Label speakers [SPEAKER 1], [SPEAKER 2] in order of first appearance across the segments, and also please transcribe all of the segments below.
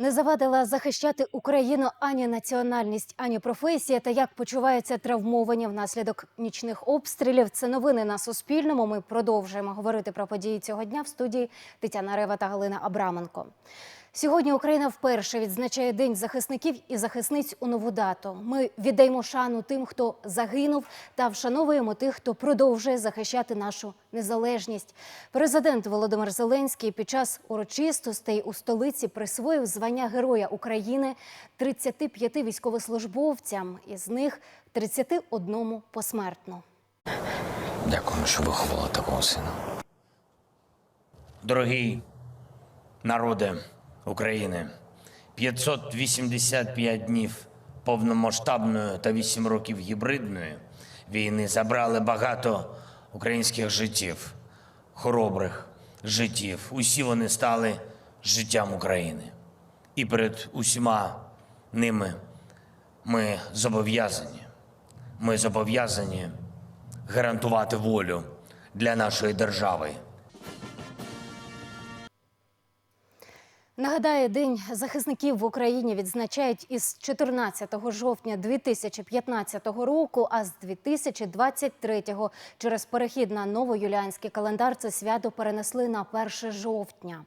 [SPEAKER 1] Не завадила захищати Україну ані національність, ані професія. Та як почуваються травмовані внаслідок нічних обстрілів. Це новини на Суспільному. Ми продовжуємо говорити про події цього дня в студії Тетяна Рева та Галина Абраменко. Сьогодні Україна вперше відзначає День захисників і захисниць у нову дату. Ми віддаємо шану тим, хто загинув, та вшановуємо тих, хто продовжує захищати нашу незалежність. Президент Володимир Зеленський під час урочистостей у столиці присвоїв звання Героя України 35 військовослужбовцям, із них 31 посмертно.
[SPEAKER 2] Дякую, що виховала такого сина. Дорогий народе України, 585 днів повномасштабної та 8 років гібридної війни забрали багато українських життів, хоробрих життів. Усі вони стали життям України. І перед усіма ними ми зобов'язані. Ми зобов'язані гарантувати волю для нашої держави.
[SPEAKER 1] Нагадаю, День захисників в Україні відзначають із 14 жовтня 2015 року, а з 2023-го через перехід на новоюліанський календар це свято перенесли на 1 жовтня.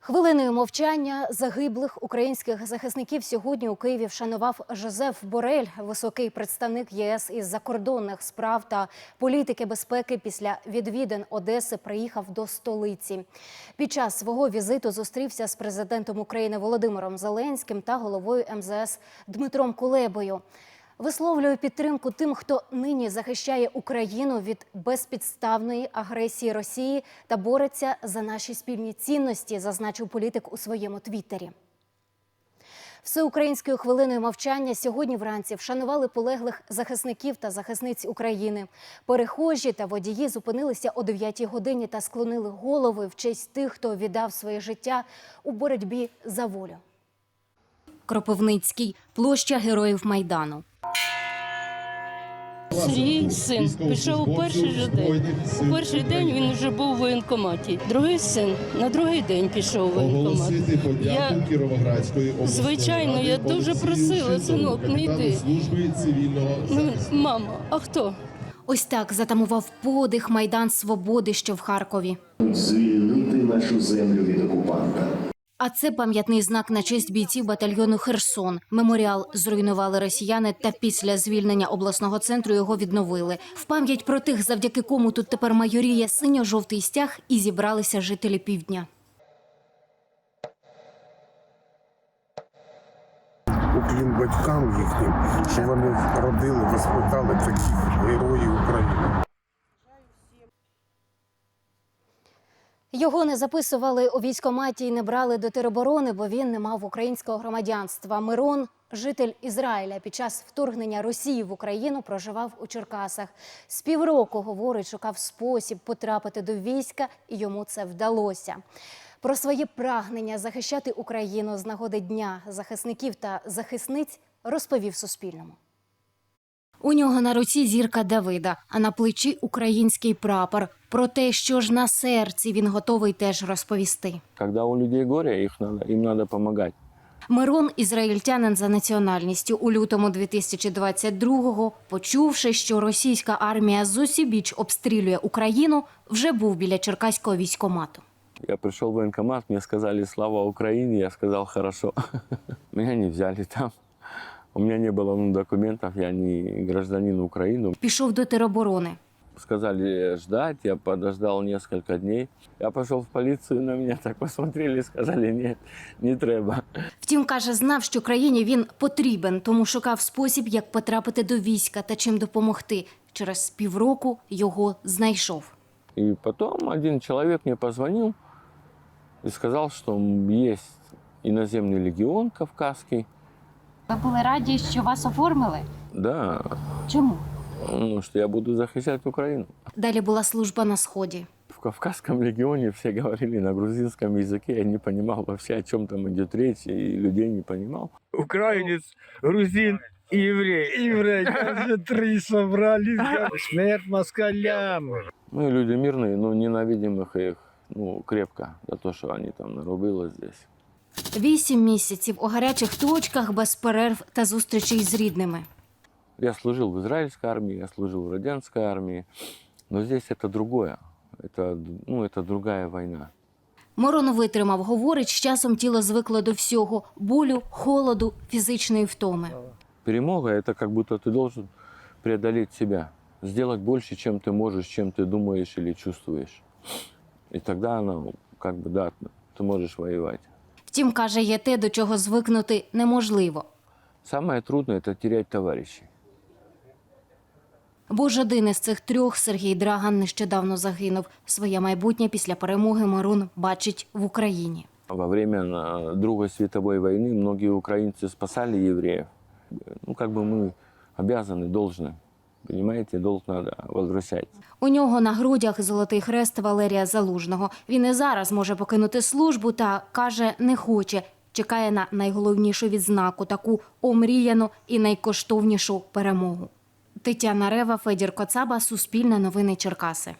[SPEAKER 1] Хвилиною мовчання загиблих українських захисників сьогодні у Києві вшанував Жозеф Борель, високий представник ЄС із закордонних справ та політики безпеки. Після відвідин Одеси приїхав до столиці. Під час свого візиту зустрівся з президентом України Володимиром Зеленським та головою МЗС Дмитром Кулебою. Висловлюю підтримку тим, хто нині захищає Україну від безпідставної агресії Росії та бореться за наші спільні цінності, зазначив політик у своєму твіттері. Всеукраїнською хвилиною мовчання сьогодні вранці вшанували полеглих захисників та захисниць України. Перехожі та водії зупинилися о 9 годині та склонили голови в честь тих, хто віддав своє життя у боротьбі за волю. Кропивницький площа героїв майдану.
[SPEAKER 3] Сергій син пішов у перший же день. У перший день він вже був у воєнкоматі. Другий син на другий день пішов у воєнкомат. Я
[SPEAKER 4] Кіровоградської
[SPEAKER 3] звичайно, я дуже просила, синок, не йди.
[SPEAKER 4] служби цивільного
[SPEAKER 3] ну, мама, а хто?
[SPEAKER 1] Ось так затамував подих майдан свободи, що в Харкові.
[SPEAKER 5] звільнити нашу землю від окупанта.
[SPEAKER 1] А це пам'ятний знак на честь бійців батальйону Херсон. Меморіал зруйнували росіяни, та після звільнення обласного центру його відновили. В пам'ять про тих, завдяки кому тут тепер майоріє синьо-жовтий стяг, і зібралися жителі півдня.
[SPEAKER 6] уклін батькам їхнім, що вони родили, воспитали таких героїв України.
[SPEAKER 1] Його не записували у військкоматі і не брали до тероборони, бо він не мав українського громадянства. Мирон, житель Ізраїля, під час вторгнення Росії в Україну проживав у Черкасах. З півроку, говорить, шукав спосіб потрапити до війська, і йому це вдалося. Про своє прагнення захищати Україну з нагоди дня захисників та захисниць розповів Суспільному. У нього на руці зірка Давида, а на плечі український прапор. Про те, що ж на серці він готовий теж розповісти.
[SPEAKER 7] Когда у людей горе, их надо, им надо помогать.
[SPEAKER 1] Мирон ізраїльтянин за національністю у лютому 2022-го, почувши, що російська армія зусібіч обстрілює Україну, вже був біля черкаського військомату.
[SPEAKER 7] Я пришел в военкомат, мне сказали «Слава Украине», я сказал «Хорошо». Меня не взяли там. У меня не было ну, документов, я не гражданин Украины.
[SPEAKER 1] Пішов до тероборони.
[SPEAKER 7] Сказали ждать, я подождал несколько дней. Я пошел в полицию, на меня так посмотрели, сказали «Нет, не треба».
[SPEAKER 1] Втім, каже, знав, що країні він потрібен, тому шукав спосіб, як потрапити до війська та чим допомогти. Через півроку його знайшов.
[SPEAKER 7] И потом один человек мне позвонил и сказал, что есть иноземный легион кавказский.
[SPEAKER 1] Ви були раді, що вас оформили?
[SPEAKER 7] Да,
[SPEAKER 1] Чому?
[SPEAKER 7] ну, что я буду защищать Украину.
[SPEAKER 1] Далі була служба на сході.
[SPEAKER 7] В Кавказском легионе все говорили на грузинском языке, я не понимал вообще, о чем там идет речь, и людей не понимал.
[SPEAKER 8] Украинец, грузин и еврей. Еврей, даже три собрались. Смерть москалям.
[SPEAKER 7] Мы люди мирные, но ненавидим их, их ну, крепко за то, что они там нарубило здесь.
[SPEAKER 1] Вісім місяців у гарячих точках без перерв та зустрічей з рідними.
[SPEAKER 7] Я служил в израильской армии, я служил в радянской армии, но здесь это другое. Это, ну, это другая война.
[SPEAKER 1] Морон витримав, говорить, з часом тіло звикло до всього болю, холоду, фізичної втоми.
[SPEAKER 7] Перемога – это как будто ты должен преодолеть себя, сделать больше, чем ты можешь, чем ты думаешь или чувствуешь. И тогда оно, как бы, да, ты можешь воевать.
[SPEAKER 1] Втім, каже, є те, до чого звикнути неможливо.
[SPEAKER 7] Самое трудное – это терять товарищей.
[SPEAKER 1] Бо ж один із цих трьох Сергій Драган нещодавно загинув. Своє майбутнє після перемоги Морун бачить в Україні.
[SPEAKER 7] Во время э, Другой световой войны многие украинцы спасали евреев. Ну, как бы мы обязаны, должны, понимаете, долг надо возвращать.
[SPEAKER 1] У нього на грудях золотий хрест Валерія Залужного. Він і зараз може покинути службу та каже, не хоче. Чекає на найголовнішу відзнаку, таку омріяну і найкоштовнішу перемогу. Тетяна Рева, Федір Коцаба, Суспільне новини Черкаси.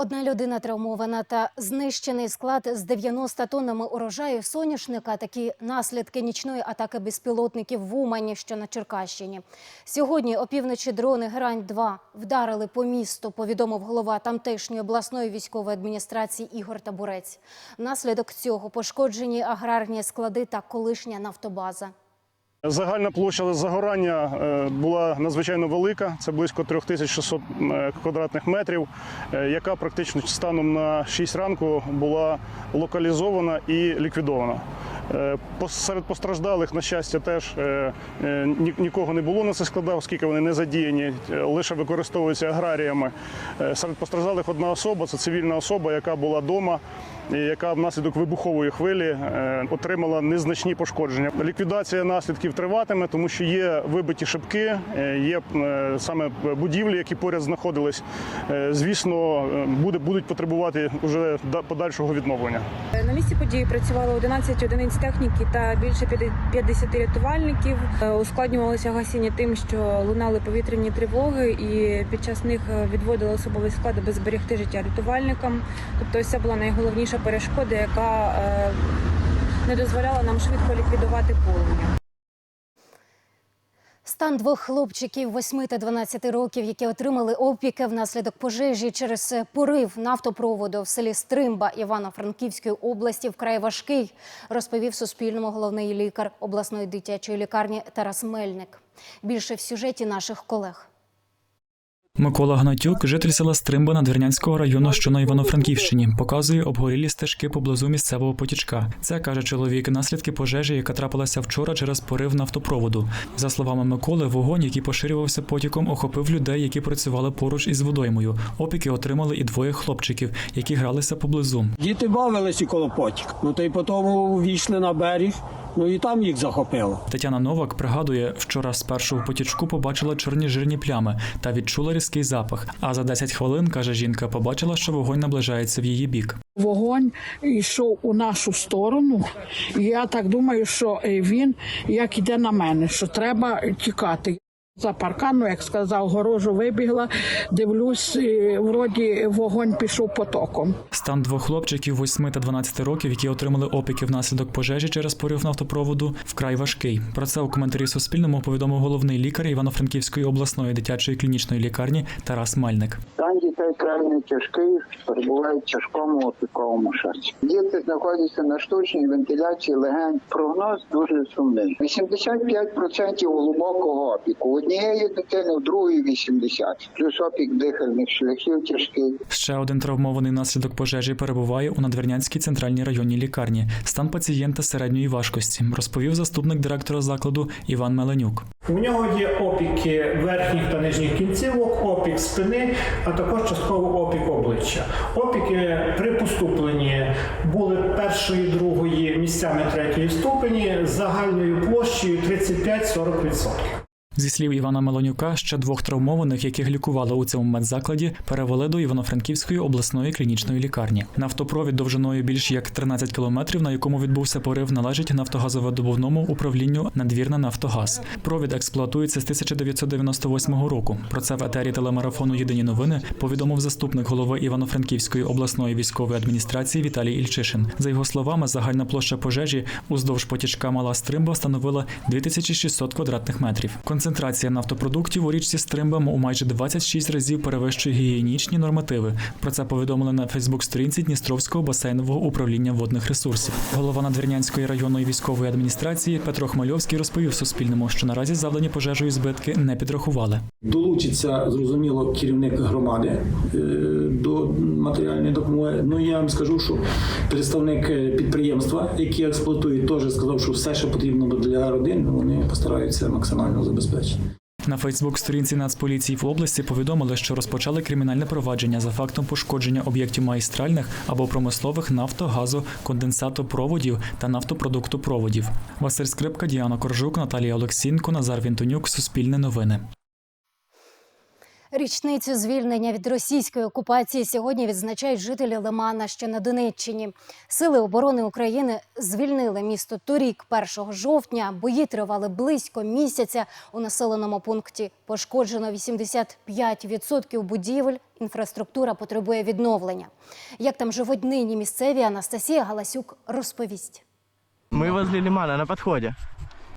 [SPEAKER 1] Одна людина травмована та знищений склад з 90 тоннами урожаю соняшника. Такі наслідки нічної атаки безпілотників в Умані, що на Черкащині. Сьогодні опівночі дрони Грань-2 вдарили по місту, повідомив голова тамтешньої обласної військової адміністрації Ігор Табурець. Внаслідок цього пошкоджені аграрні склади та колишня нафтобаза.
[SPEAKER 9] Загальна площа загорання е, була надзвичайно велика, це близько 3600 е, квадратних метрів, е, яка практично станом на 6 ранку була локалізована і ліквідована. Серед постраждалих, на щастя, теж ні- нікого не було на цих складах, оскільки вони не задіяні, лише використовуються аграріями. Серед постраждалих одна особа це цивільна особа, яка була вдома, яка внаслідок вибухової хвилі е, отримала незначні пошкодження. Ліквідація наслідків триватиме, тому що є вибиті шибки, е, є е, саме будівлі, які поряд знаходились. Звісно, будуть потребувати вже подальшого відновлення.
[SPEAKER 10] На місці події працювало 11 одиниць техніки та більше 50 рятувальників. Ускладнювалося гасіння тим, що лунали повітряні тривоги, і під час них відводили особовий склад, аби зберегти життя рятувальникам. Тобто, це була найголовніша перешкода, яка е, не дозволяла нам швидко ліквідувати полум'я.
[SPEAKER 1] Стан двох хлопчиків 8 та 12 років, які отримали опіки внаслідок пожежі через порив нафтопроводу в селі Стримба Івано-Франківської області вкрай важкий, розповів Суспільному головний лікар обласної дитячої лікарні Тарас Мельник. Більше в сюжеті наших колег.
[SPEAKER 11] Микола Гнатюк, житель села Стримба Надвірнянського району, що на Івано-Франківщині, показує обгорілі стежки поблизу місцевого потічка. Це каже чоловік, наслідки пожежі, яка трапилася вчора через порив нафтопроводу. За словами Миколи, вогонь, який поширювався потіком, охопив людей, які працювали поруч із водоймою. Опіки отримали і двоє хлопчиків, які гралися поблизу.
[SPEAKER 12] Діти бавилися коло потік. Ну то й потім війшли на берег, ну і там їх захопило.
[SPEAKER 11] Тетяна Новак пригадує, вчора спершу в потічку побачила чорні жирні плями та відчула різкий запах. А за 10 хвилин, каже жінка, побачила, що вогонь наближається в її бік.
[SPEAKER 13] Вогонь йшов у нашу сторону. І я так думаю, що е, він як іде на мене, що треба тікати. За паркану, як сказав, горожу вибігла, дивлюсь, вроді вогонь пішов потоком.
[SPEAKER 11] Стан двох хлопчиків 8 та 12 років, які отримали опіки внаслідок пожежі через порив нафтопроводу, вкрай важкий. Про це у коментарі Суспільному повідомив головний лікар Івано-Франківської обласної дитячої клінічної лікарні Тарас Мальник.
[SPEAKER 14] Стан дітей крайне тяжкий, перебувають в тяжкому опіковому шоці. Діти знаходяться на штучній вентиляції легень. Прогноз дуже сумний. 85% глибокого опіку. Однієї дитини, в другої 80. Плюс опік дихальних шляхів тяжкий.
[SPEAKER 11] Ще один травмований внаслідок пожежі перебуває у Надвірнянській центральній районній лікарні. Стан пацієнта середньої важкості, розповів заступник директора закладу Іван Меленюк.
[SPEAKER 15] У нього є опіки верхніх та нижніх кінцівок, опік спини, а також частково опік обличчя. Опіки при поступленні були першої, другої місцями третьої ступені з загальною площею 35-40%.
[SPEAKER 11] Зі слів Івана Мелонюка, ще двох травмованих, яких лікували у цьому медзакладі, перевели до Івано-Франківської обласної клінічної лікарні. Нафтопровід довжиною більш як 13 кілометрів, на якому відбувся порив, належить нафтогазовидобувному управлінню Надвірна Нафтогаз. Провід експлуатується з 1998 року. Про це в етері телемарафону Єдині новини повідомив заступник голови Івано-Франківської обласної військової адміністрації Віталій Ільчишин. За його словами, загальна площа пожежі уздовж потічка Мала Стримба становила 2600 квадратних метрів. Концентрація нафтопродуктів у річці Стримба у майже 26 разів перевищує гігієнічні нормативи. Про це повідомили на Фейсбук-сторінці Дністровського басейнового управління водних ресурсів. Голова Надвірнянської районної військової адміністрації Петро Хмельовський розповів Суспільному, що наразі завдані пожежею збитки не підрахували.
[SPEAKER 16] Долучиться зрозуміло керівник громади е, до матеріальної допомоги. Ну я вам скажу, що представник е, підприємства, який експлуатує, теж сказав, що все, що потрібно для родин, вони постараються максимально забезпечити.
[SPEAKER 11] На Фейсбук-сторінці Нацполіції в області повідомили, що розпочали кримінальне провадження за фактом пошкодження об'єктів магістральних або промислових нафто, газу, конденсатопроводів та нафтопродуктопроводів. Василь Скрипка, Діана Коржук, Наталія Олексінко, Назар Вінтонюк, Суспільне новини.
[SPEAKER 1] Річницю звільнення від російської окупації сьогодні відзначають жителі Лимана, що на Донеччині. Сили оборони України звільнили місто торік, 1 жовтня. Бої тривали близько місяця. У населеному пункті пошкоджено 85% будівель. Інфраструктура потребує відновлення. Як там живуть нині місцеві, Анастасія Галасюк розповість.
[SPEAKER 17] Мы возле лимана на подходе.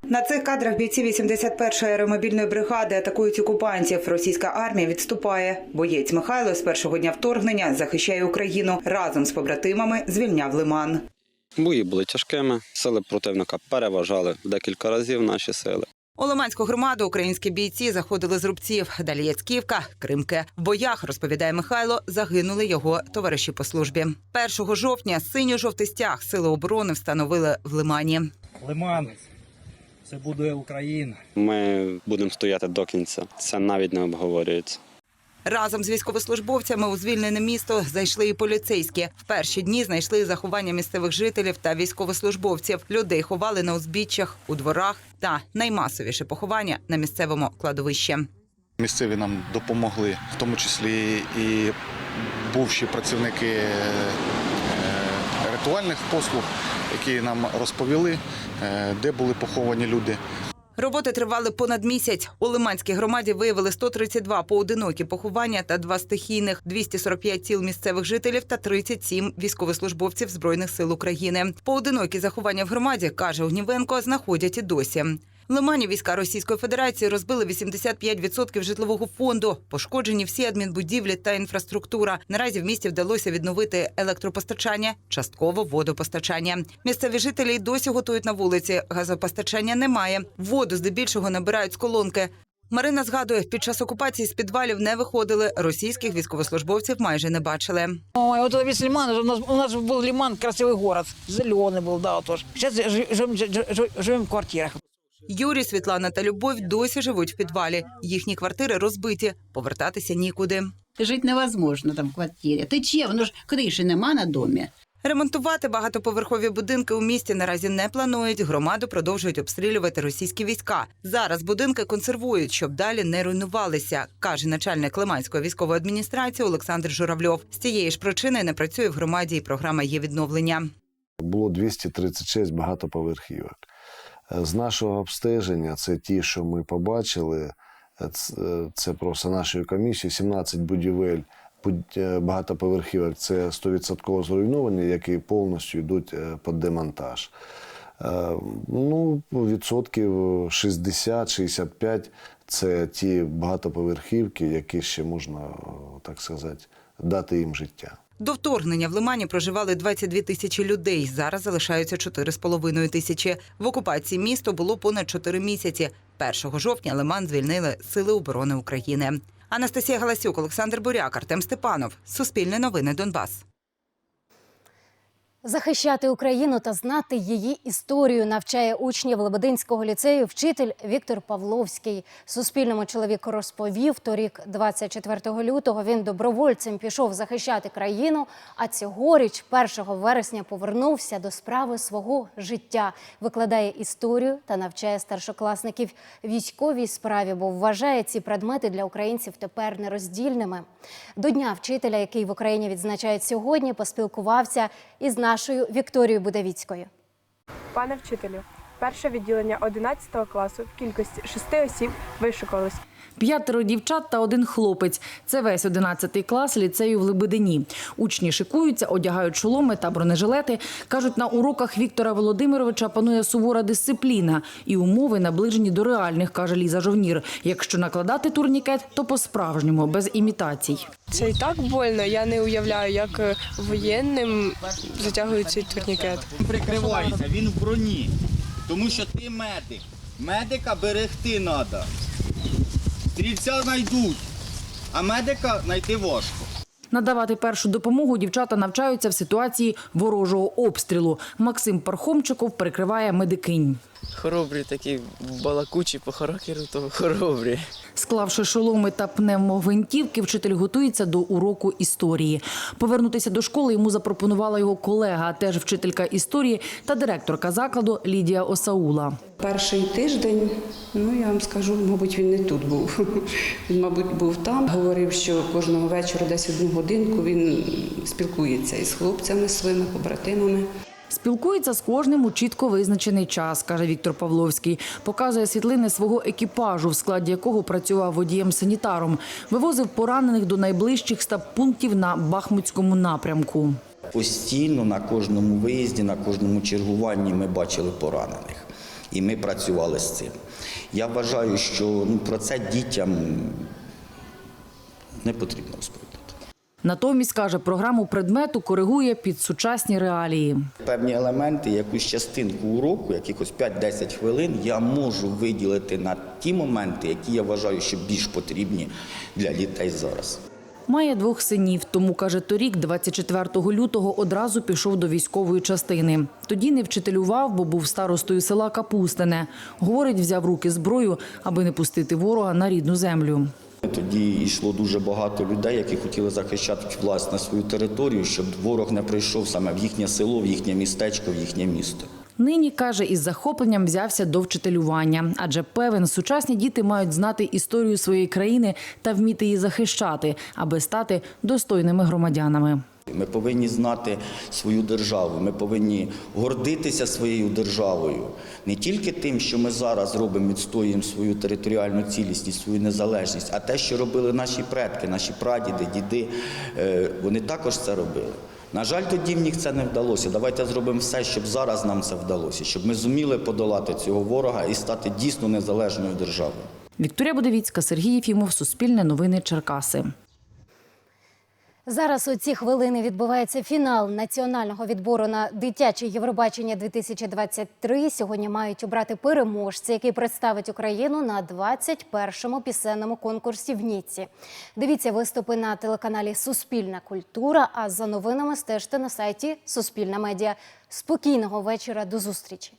[SPEAKER 18] На цих кадрах бійці 81-ї аеромобільної бригади атакують окупантів. Російська армія відступає. Боєць Михайло з першого дня вторгнення захищає Україну разом з побратимами. Звільняв лиман.
[SPEAKER 19] Бої були тяжкими. Сили противника переважали в декілька разів наші сили.
[SPEAKER 18] У Лиманську громаду українські бійці заходили з рубців. Далі Яцьківка, Кримке. В боях, розповідає Михайло, загинули його товариші по службі. 1 жовтня синьо-жовтий стяг сили оборони встановили в Лимані.
[SPEAKER 20] Лиман, це буде Україна.
[SPEAKER 19] Ми будемо стояти до кінця. Це навіть не обговорюється.
[SPEAKER 18] Разом з військовослужбовцями у звільнене місто зайшли і поліцейські. В перші дні знайшли заховання місцевих жителів та військовослужбовців. Людей ховали на узбіччях, у дворах та наймасовіше поховання на місцевому кладовищі.
[SPEAKER 21] Місцеві нам допомогли, в тому числі і бувші працівники е, ритуальних послуг, які нам розповіли, е, де були поховані люди.
[SPEAKER 18] Роботи тривали понад місяць. У Лиманській громаді виявили 132 поодинокі поховання та два стихійних, 245 тіл місцевих жителів та 37 військовослужбовців збройних сил України. Поодинокі заховання в громаді каже Огнівенко, знаходять і досі. В Лимані війська Російської Федерації розбили 85% житлового фонду. Пошкоджені всі адмінбудівлі та інфраструктура. Наразі в місті вдалося відновити електропостачання, частково водопостачання. Місцеві жителі й досі готують на вулиці. Газопостачання немає. Воду здебільшого набирають з колонки. Марина згадує, під час окупації з підвалів не виходили. Російських військовослужбовців майже не бачили.
[SPEAKER 22] Ой, вот это весь лиман, у нас, у нас был лиман, красивый город, зеленый был, да, вот тоже. Сейчас живем, живем в квартирах.
[SPEAKER 18] Юрій, Світлана та Любов досі живуть в підвалі. Їхні квартири розбиті. Повертатися нікуди.
[SPEAKER 23] Жити невозможно там в квартирі. Тече, воно ж криші нема на домі.
[SPEAKER 18] Ремонтувати багатоповерхові будинки у місті наразі не планують. Громаду продовжують обстрілювати російські війська. Зараз будинки консервують, щоб далі не руйнувалися, каже начальник Лиманської військової адміністрації Олександр Журавльов. З цієї ж причини не працює в громаді і програма є відновлення.
[SPEAKER 24] Було 236 багатоповерхівок. З нашого обстеження, це ті, що ми побачили, е, це просто нашою комісією, 17 будівель е, багатоповерхівок це 100% зруйновані, які повністю йдуть е, під демонтаж. Ну, відсотків 60-65 це ті багатоповерхівки, які ще можна, так сказати, дати їм життя.
[SPEAKER 18] До вторгнення в Лимані проживали 22 тисячі людей. Зараз залишаються 4,5 тисячі. В окупації місто було понад 4 місяці. 1 жовтня Лиман звільнили Сили оборони України. Анастасія Галасюк, Олександр Буряк, Артем Степанов. Суспільне новини Донбас.
[SPEAKER 1] Захищати Україну та знати її історію навчає учнів Лебединського ліцею вчитель Віктор Павловський. Суспільному чоловік розповів, торік, 24 лютого, він добровольцем пішов захищати країну. А цьогоріч, 1 вересня, повернувся до справи свого життя, викладає історію та навчає старшокласників військовій справі, бо вважає ці предмети для українців тепер нероздільними. До дня вчителя, який в Україні відзначають сьогодні, поспілкувався із нашою Вікторією Будавіцькою.
[SPEAKER 25] Пане вчителю, перше відділення 11 класу в кількості шести осіб вишукувалось.
[SPEAKER 26] П'ятеро дівчат та один хлопець. Це весь 11 клас ліцею в Лебедині. Учні шикуються, одягають шоломи та бронежилети. Кажуть, на уроках Віктора Володимировича панує сувора дисципліна і умови наближені до реальних, каже Ліза Жовнір. Якщо накладати турнікет, то по-справжньому, без імітацій.
[SPEAKER 25] Це і так больно. Я не уявляю, як е, воєнним затягують цей турнікет.
[SPEAKER 27] Прикривайся, він в броні. Тому що ти медик. Медика берегти треба. Стрільця знайдуть, а медика знайти важко.
[SPEAKER 26] Надавати першу допомогу дівчата навчаються в ситуації ворожого обстрілу. Максим Пархомчиков перекриває медикинь.
[SPEAKER 17] Хоробрі такі балакучі по характеру, то хоробрі.
[SPEAKER 26] Склавши шоломи та пневмогвинтівки, вчитель готується до уроку історії. Повернутися до школи йому запропонувала його колега, теж вчителька історії та директорка закладу Лідія Осаула.
[SPEAKER 28] Перший тиждень, ну я вам скажу, мабуть, він не тут був. Він, мабуть, був там. Говорив, що кожного вечора, десь одну годинку, він спілкується із хлопцями, своїми побратимами.
[SPEAKER 26] Спілкується з кожним у чітко визначений час, каже Віктор Павловський. Показує світлини свого екіпажу, в складі якого працював водієм-санітаром. Вивозив поранених до найближчих стаб-пунктів на Бахмутському напрямку.
[SPEAKER 27] Постійно на кожному виїзді, на кожному чергуванні ми бачили поранених. І ми працювали з цим. Я вважаю, що ну, про це дітям не потрібно розповідати.
[SPEAKER 26] Натомість, каже, програму предмету коригує під сучасні реалії.
[SPEAKER 27] Певні елементи, якусь частинку уроку, якихось 5-10 хвилин, я можу виділити на ті моменти, які я вважаю, що більш потрібні для дітей зараз.
[SPEAKER 26] Має двох синів, тому, каже, торік, 24 лютого, одразу пішов до військової частини. Тоді не вчителював, бо був старостою села Капустине. Говорить, взяв руки зброю, аби не пустити ворога на рідну землю.
[SPEAKER 27] Тоді йшло дуже багато людей, які хотіли захищати власне свою територію, щоб ворог не прийшов саме в їхнє село, в їхнє містечко, в їхнє місто.
[SPEAKER 26] Нині, каже, із захопленням взявся до вчителювання, адже певен, сучасні діти мають знати історію своєї країни та вміти її захищати, аби стати достойними громадянами.
[SPEAKER 27] Ми повинні знати свою державу. Ми повинні гордитися своєю державою не тільки тим, що ми зараз робимо, відстоюємо свою територіальну цілісність, свою незалежність, а те, що робили наші предки, наші прадіди, діди. е, Вони також це робили. На жаль, тоді в них це не вдалося. Давайте зробимо все, щоб зараз нам це вдалося, щоб ми зуміли подолати цього ворога і стати дійсно незалежною державою.
[SPEAKER 26] Вікторія Будовіцька, Сергій Єфімов, Суспільне новини Черкаси.
[SPEAKER 1] Зараз у ці хвилини відбувається фінал національного відбору на дитяче Євробачення 2023. Сьогодні мають обрати переможця, який представить Україну на 21-му пісенному конкурсі в Ніці. Дивіться виступи на телеканалі Суспільна культура. А за новинами стежте на сайті Суспільна медіа. Спокійного вечора. До зустрічі.